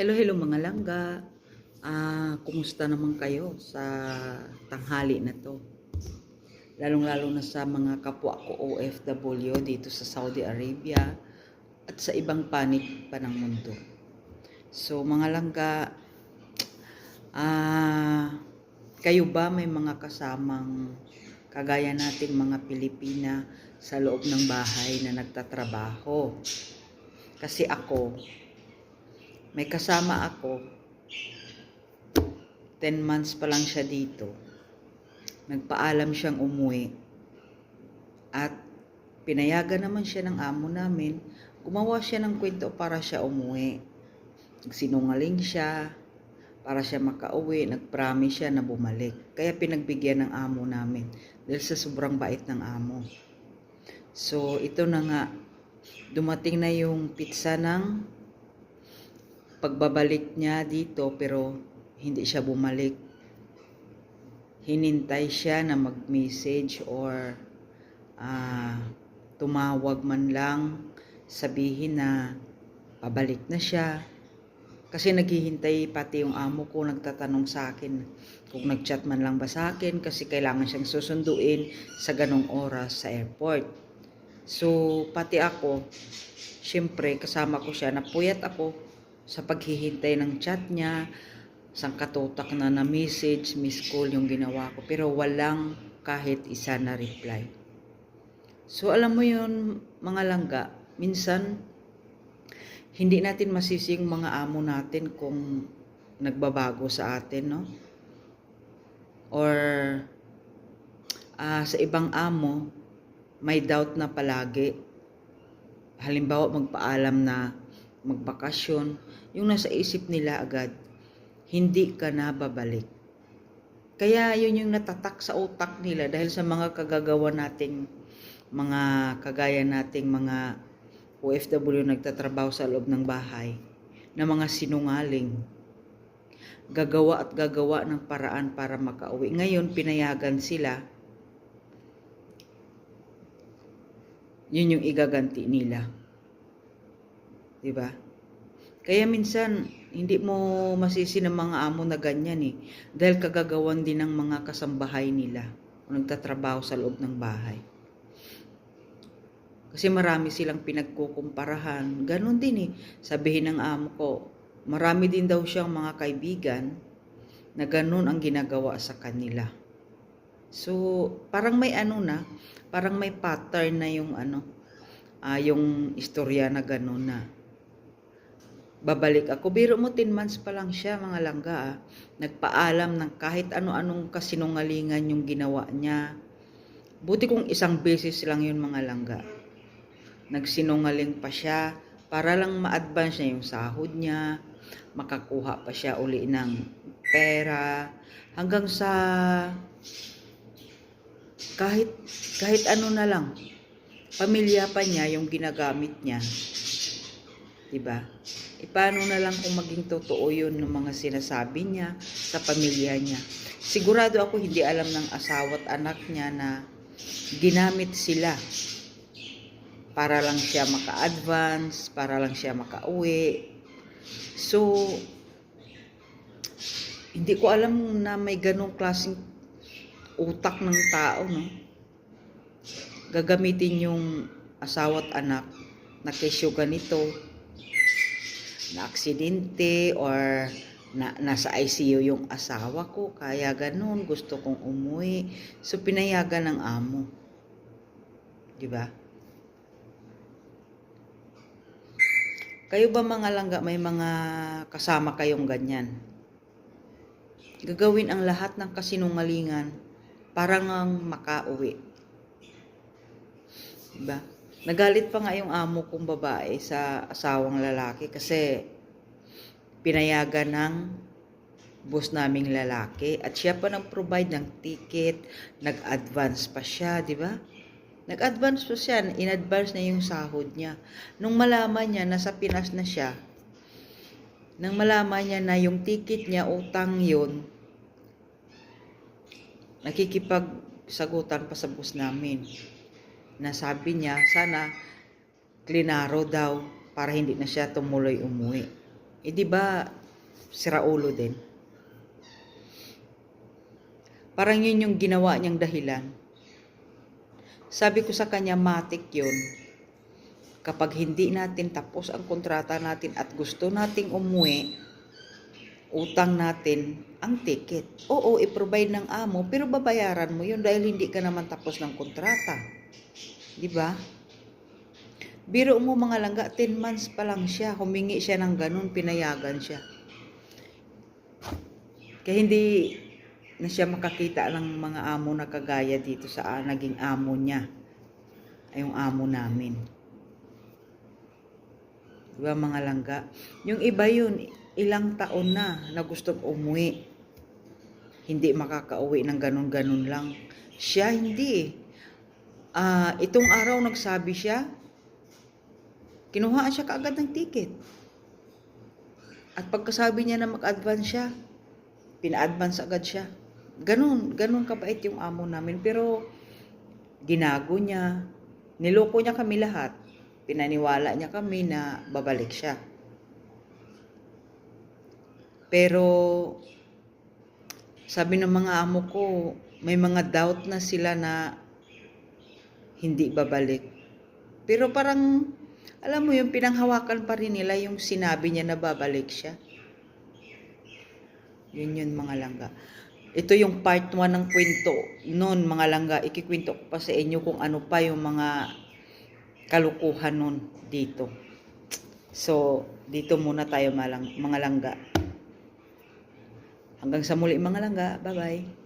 Hello, hello mga langga. Ah, kumusta naman kayo sa tanghali na to? Lalong-lalo na sa mga kapwa ko OFW dito sa Saudi Arabia at sa ibang panig pa ng mundo. So mga langga, ah, kayo ba may mga kasamang kagaya nating mga Pilipina sa loob ng bahay na nagtatrabaho? Kasi ako, may kasama ako. 10 months pa lang siya dito. Nagpaalam siyang umuwi. At pinayagan naman siya ng amo namin. Gumawa siya ng kwento para siya umuwi. Nagsinungaling siya para siya makauwi. Nagpromise siya na bumalik. Kaya pinagbigyan ng amo namin. Dahil sa sobrang bait ng amo. So, ito na nga. Dumating na yung pizza ng pagbabalik niya dito pero hindi siya bumalik. Hinintay siya na mag-message or ah, tumawag man lang sabihin na pabalik na siya. Kasi naghihintay pati yung amo ko nagtatanong sa akin kung nagchat man lang ba sa akin kasi kailangan siyang susunduin sa ganong oras sa airport. So, pati ako, syempre kasama ko siya, napuyat ako sa paghihintay ng chat niya, sang katutak na na message, miss call yung ginawa ko, pero walang kahit isa na reply. So alam mo yun, mga langga, minsan hindi natin masisi yung mga amo natin kung nagbabago sa atin, no? Or ah, sa ibang amo, may doubt na palagi. Halimbawa, magpaalam na magbakasyon, yung nasa isip nila agad, hindi ka na babalik. Kaya yun yung natatak sa utak nila dahil sa mga kagagawa nating mga kagaya nating mga OFW nagtatrabaho sa loob ng bahay na mga sinungaling. Gagawa at gagawa ng paraan para makauwi. Ngayon, pinayagan sila. Yun yung igaganti nila. 'Di ba? Kaya minsan hindi mo masisi ng mga amo na ganyan eh dahil kagagawan din ng mga kasambahay nila kung nagtatrabaho sa loob ng bahay. Kasi marami silang pinagkukumparahan. Ganon din eh. Sabihin ng amo ko, marami din daw siyang mga kaibigan na ganon ang ginagawa sa kanila. So, parang may ano na, parang may pattern na yung ano, ah, yung istorya na ganon na babalik ako. Biro mo, 10 months pa lang siya, mga langga. Ah. Nagpaalam ng kahit ano-anong kasinungalingan yung ginawa niya. Buti kung isang beses lang yun, mga langga. Nagsinungaling pa siya para lang ma-advance niya yung sahod niya. Makakuha pa siya uli ng pera. Hanggang sa kahit kahit ano na lang pamilya pa niya yung ginagamit niya 'di ba E paano na lang kung maging totoo yun ng mga sinasabi niya sa pamilya niya. Sigurado ako hindi alam ng asawa at anak niya na ginamit sila para lang siya maka-advance, para lang siya maka-uwi. So, hindi ko alam na may ganong klaseng utak ng tao, no? Gagamitin yung asawa at anak na kesyo ganito, na aksidente or na, nasa ICU yung asawa ko, kaya ganun, gusto kong umuwi. So, pinayagan ng amo. Di ba? Kayo ba mga langga, may mga kasama kayong ganyan? Gagawin ang lahat ng kasinungalingan para ngang makauwi. Diba? Nagalit pa nga yung amo kong babae sa asawang lalaki kasi pinayagan ng boss naming lalaki at siya pa nang provide ng ticket, nag-advance pa siya, di ba? Nag-advance pa siya, in-advance na yung sahod niya. Nung malaman niya na sa Pinas na siya, nang malaman niya na yung ticket niya, utang yun, nakikipagsagutan pa sa boss namin na sabi niya sana klinaro daw para hindi na siya tumuloy umuwi. Eh di ba, siraulo din. Parang yun yung ginawa niyang dahilan. Sabi ko sa kanya, matik yun. Kapag hindi natin tapos ang kontrata natin at gusto nating umuwi, utang natin ang ticket. Oo, i-provide ng amo, pero babayaran mo yun dahil hindi ka naman tapos ng kontrata. Di ba? Biro mo mga langga, 10 months pa lang siya, humingi siya ng ganun, pinayagan siya. Kaya hindi na siya makakita ng mga amo na kagaya dito sa ah, naging amo niya. Ay yung amo namin. Diba mga langga? Yung iba yun, ilang taon na na gustong umuwi. Hindi makakauwi ng ganun-ganun lang. Siya hindi eh. Ah, itong araw nagsabi siya, kinuhaan siya kaagad ng ticket. At pagkasabi niya na mag-advance siya, pina-advance agad siya. Ganun, ganun kabait yung amo namin. Pero, ginago niya, niloko niya kami lahat. Pinaniwala niya kami na babalik siya. Pero, sabi ng mga amo ko, may mga doubt na sila na hindi babalik. Pero parang, alam mo yung pinanghawakan pa rin nila yung sinabi niya na babalik siya. Yun yun mga langga. Ito yung part 1 ng kwento. Noon mga langga, ikikwento ko pa sa inyo kung ano pa yung mga kalukuhan nun dito. So, dito muna tayo mga langga. Hanggang sa muli mga langga. Bye-bye.